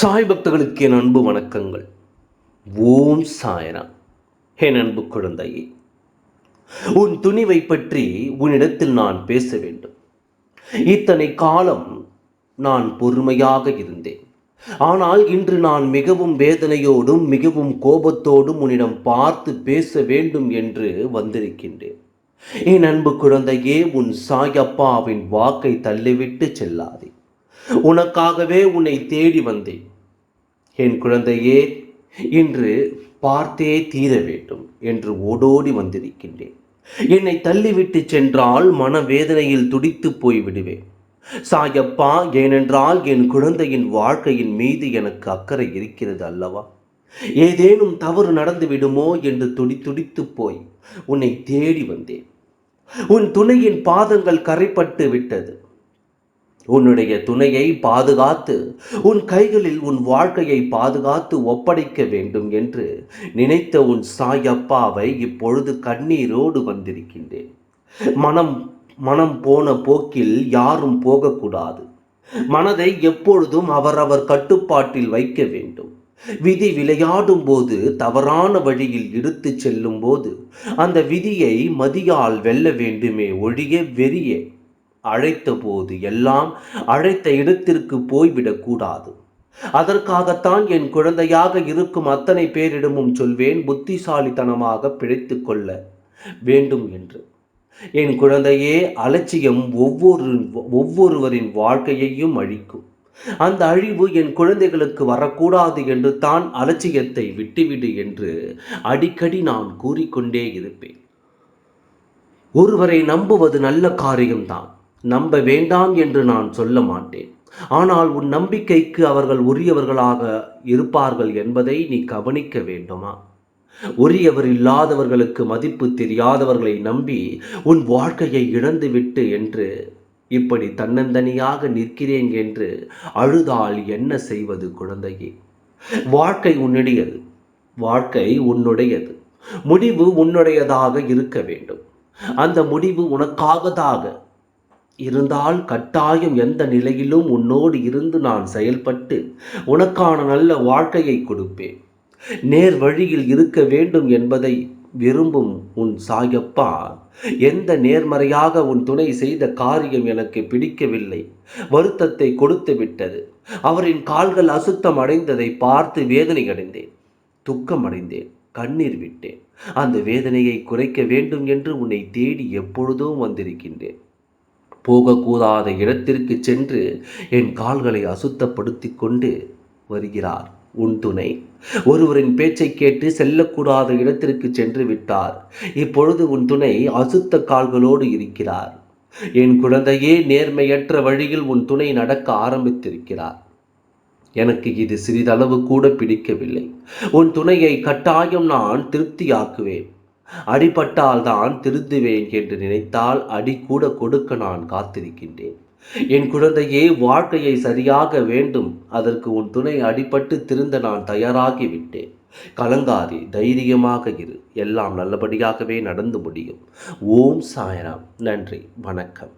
சாய் பக்தர்களுக்கு என் அன்பு வணக்கங்கள். ஓம் சாயனா என் அன்பு குழந்தையே உன் துணிவை பற்றி உன்னிடத்தில் நான் பேச வேண்டும். இத்தனை காலம் நான் பொறுமையாக இருந்தேன். ஆனால் இன்று நான் மிகவும் வேதனையோடும் மிகவும் கோபத்தோடும் உன்னிடம் பார்த்து பேச வேண்டும் என்று வந்திருக்கின்றேன். என் அன்பு குழந்தையே உன் சாயப்பாவின் வாக்கை தள்ளிவிட்டு செல்லாதே. உனக்காகவே உன்னை தேடி வந்தேன். என் குழந்தையே இன்று பார்த்தே தீர வேண்டும் என்று ஓடோடி வந்திருக்கின்றேன். என்னை தள்ளிவிட்டு சென்றால் மனவேதனையில் துடித்து போய் விடுவேன். சாயப்பா ஏனென்றால் என் குழந்தையின் வாழ்க்கையின் மீது எனக்கு அக்கறை இருக்கிறது அல்லவா? ஏதேனும் தவறு நடந்து விடுமோ என்று துடி துடித்து போய் உன்னை தேடி வந்தேன். உன் துணையின் பாதங்கள் கரைப்பட்டு விட்டது. உன்னுடைய துணையை பாதுகாத்து உன் கைகளில் உன் வாழ்க்கையை பாதுகாத்து ஒப்படைக்க வேண்டும் என்று நினைத்த உன் சாயப்பாவை இப்பொழுது கண்ணீரோடு வந்திருக்கின்றேன். மனம் மனம் போன போக்கில் யாரும் போகக்கூடாது. மனதை எப்பொழுதும் அவரவர் கட்டுப்பாட்டில் வைக்க வேண்டும். விதி விளையாடும் போது தவறான வழியில் இழுத்துச் செல்லும் போது அந்த விதியை மதியால் வெல்ல வேண்டுமே ஒழிய வெறியே. அழைத்த போது எல்லாம் அழைத்த இடத்திற்கு போய்விடக்கூடாது அதற்காகத்தான் என் குழந்தையாக இருக்கும் அத்தனை பேரிடமும் சொல்வேன் புத்திசாலித்தனமாக பிழைத்து கொள்ள வேண்டும் என்று. என் குழந்தையே அலட்சியம் ஒவ்வொரு ஒவ்வொருவரின் வாழ்க்கையையும் அழிக்கும். அந்த அழிவு என் குழந்தைகளுக்கு வரக்கூடாது என்று தான் அலட்சியத்தை விட்டுவிடு என்று அடிக்கடி நான் கூறிக்கொண்டே இருப்பேன். ஒருவரை நம்புவது நல்ல காரியம்தான். நம்ப வேண்டாம் என்று நான் சொல்ல மாட்டேன். ஆனால் உன் நம்பிக்கைக்கு அவர்கள் உரியவர்களாக இருப்பார்கள் என்பதை நீ கவனிக்க வேண்டுமா? உரியவர் இல்லாதவர்களுக்கு மதிப்பு தெரியாதவர்களை நம்பி உன் வாழ்க்கையை இழந்துவிட்டு என்று இப்படி தன்னந்தனியாக நிற்கிறேன் என்று அழுதால் என்ன செய்வது குழந்தையே? வாழ்க்கை உன்னுடையது. வாழ்க்கை உன்னுடையது. முடிவு உன்னுடையதாக இருக்க வேண்டும். அந்த முடிவு உனக்காகதாக இருந்தால் கட்டாயம் எந்த நிலையிலும் உன்னோடு இருந்து நான் செயல்பட்டு உனக்கான நல்ல வாழ்க்கையை கொடுப்பேன். நேர் வழியில் இருக்க வேண்டும் என்பதை விரும்பும் உன் சாயப்பா. எந்த நேர்மறையாக உன் துணை செய்த காரியம் எனக்கு பிடிக்கவில்லை. வருத்தத்தை கொடுத்து விட்டது. அவரின் கால்கள் அசுத்தம் அடைந்ததை பார்த்து வேதனை அடைந்தேன் துக்கம் அடைந்தேன். கண்ணீர் விட்டேன். அந்த வேதனையை குறைக்க வேண்டும் என்று உன்னை தேடி எப்பொழுதும் வந்திருக்கின்றேன். போகக்கூடாத இடத்திற்கு சென்று என் கால்களை அசுத்தப்படுத்தி கொண்டு வருகிறார். உன் துணை. ஒருவரின் பேச்சை கேட்டு செல்லக்கூடாத இடத்திற்கு சென்று விட்டார். இப்பொழுது உன் துணை அசுத்த கால்களோடு இருக்கிறார். என் குழந்தையே நேர்மையற்ற வழியில் உன் துணை நடக்க ஆரம்பித்திருக்கிறார். எனக்கு இது சிறிதளவு கூட பிடிக்கவில்லை. உன் துணையை கட்டாயம் நான் திருப்தியாக்குவேன். அடிபட்டால் தான் திருந்துவேன் என்று நினைத்தால் அடி கூட கொடுக்க நான் காத்திருக்கின்றேன். என் குழந்தையே வாழ்க்கையை சரியாக வேண்டும். அதற்கு உன் துணை அடிபட்டு திருந்த நான் தயாராகி விட்டேன். தைரியமாக இரு. எல்லாம் நல்லபடியாகவே நடந்து முடியும். ஓம் சாயராம். நன்றி. வணக்கம்.